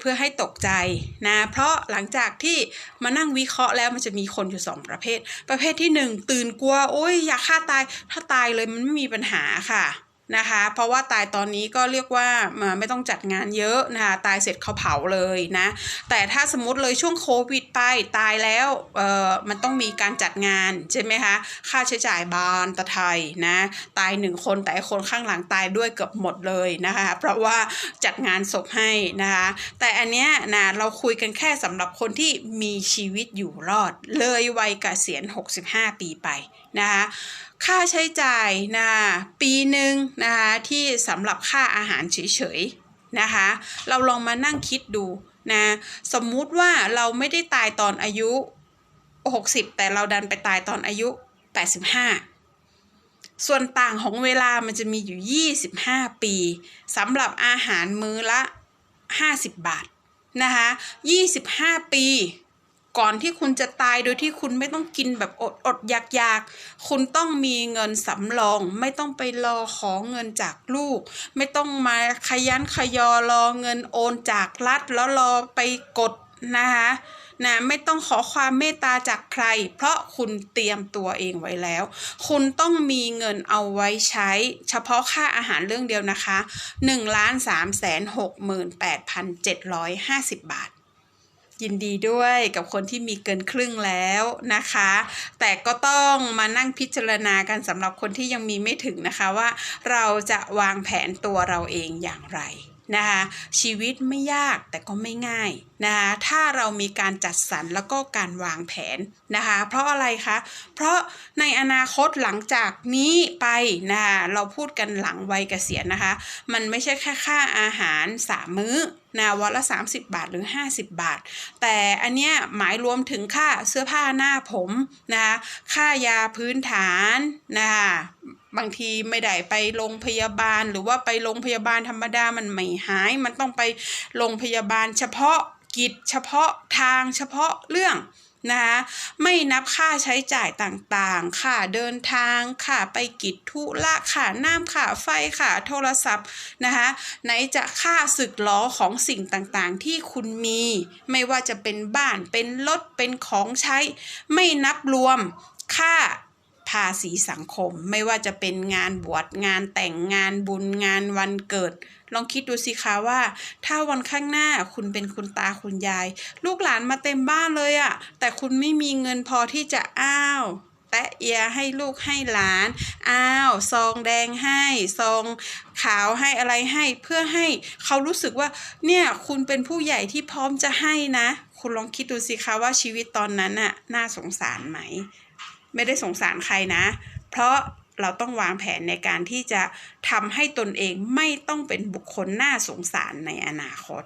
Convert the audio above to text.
เพื่อให้ตกใจนะเพราะหลังจากที่มานั่งวิเคราะห์แล้วมันจะมีคนอยู่สองประเภท ประเภทที่หนึ่งตื่นกลัวโอ้ยอยากฆ่าตายถ้าตายเลยมันไม่มีปัญหาค่ะ นะคะ เพราะว่าตายตอนนี้ก็เรียกว่าาไม่ต้องจัดงานเยอะนะคะตายเสร็จเขาเผาเลยนะ แต่ถ้าสมมติเลยช่วงโควิดไปตายแล้วเอ่อมันต้องมีการจัดงานใช่ไหมคะค่าใช้จ่ายบานตะไทยนะตายหนึ่งคนแต่คนข้างหลังตายด้วยเกือบหมดเลยนะคะเพราะว่าจัดงานศพให้นะคะแต่อันเนี้ยนะเราคุยกันแค่สำหรับคนที่มีชีวิตอยู่รอด เลยวัยเกษียณ 65 ปีไปนะคะค่าใช้จ่ายนะปีหนึ่งนะคะที่สำหรับค่าอาหารเฉยๆนะคะเราลองมานั่งคิดดูนะสมมุติว่าเราไม่ได้ตายตอนอายุ 60 แต่เราดันไปตายตอนอายุ 85 ส่วนต่างของเวลามันจะมีอยู่ 25 ปีสำหรับอาหารมื้อละ 50 บาทนะคะ25 ปี ก่อนที่คุณจะตายโดยที่คุณไม่ต้องกินแบบอดอดอยากอยากๆคุณต้องมีเงินสำรอง ไม่ต้องไปรอขอเงินจากลูก ไม่ต้องมาขยันขยอรอเงินโอนจากรัฐแล้วรอไปกดนะคะนะไม่ต้องขอความเมตตาจากใคร เพราะคุณเตรียมตัวเองไว้แล้ว คุณต้องมีเงินเอาไว้ใช้ เฉพาะค่าอาหารเรื่องเดียวนะคะ1ล้าน3แสน6หมื่น8พัน750 บาท ยินดีด้วยกับคนที่มีเกินครึ่งแล้วนะคะ แต่ก็ต้องมานั่งพิจารณากันสำหรับคนที่ยังมีไม่ถึงนะคะว่า เราจะวางแผนตัวเราเองอย่างไร นะคะชีวิตไม่ยากแต่ก็ไม่ง่ายนะคะถ้าเรามีการจัดสรรแล้วก็การวางแผนนะคะเพราะอะไรคะ เพราะในอนาคตหลังจากนี้ไปนะคะเราพูดกันหลังวัยเกษียณนะคะ มันไม่ใช่แค่ค่าอาหารสามมื้อนะวันละ 30 บาทหรือ 50 บาท แต่อันเนี้ยหมายรวมถึงค่าเสื้อผ้าหน้าผมนะคะค่ายาพื้นฐานนะคะ บางทีไม่ได้ไปโรงพยาบาล หรือว่าไปโรงพยาบาลธรรมดามันไม่หาย มันต้องไปโรงพยาบาลเฉพาะกิจเฉพาะทางเฉพาะเรื่องนะคะไม่นับค่าใช้จ่ายต่างๆ ค่าเดินทางค่าไปกิจธุระค่าน้ำค่าไฟค่าโทรศัพท์นะคะไหนจะค่าสึกล้อของสิ่งต่างๆ ที่คุณมี ไม่ว่าจะเป็นบ้านเป็นรถเป็นของใช้ ไม่นับรวมค่าาษีสังคม ไม่ว่าจะเป็นงานบวชงานแต่งงานบุญงานวันเกิด ลองคิดดูสิคะว่า ถ้าวันข้างหน้าคุณเป็นคุณตาคุณยาย ลูกหลานมาเต็มบ้านเลยอะแต่คุณไม่มีเงินพอที่จะอ้าวแตะเอียให้ลูกให้หลาน อ้าวซองแดงให้ซองขาวให้อะไรให้เพื่อให้เขารู้สึกว่า เนี่ยคุณเป็นผู้ใหญ่ที่พร้อมจะให้นะ คุณลองคิดดูสิคะว่าชีวิตตอนนั้นน่ะน่าสงสารไหม ไม่ได้สงสารใครนะ เพราะเราต้องวางแผนในการที่จะทำให้ตนเองไม่ต้องเป็นบุคคลน่าสงสารในอนาคต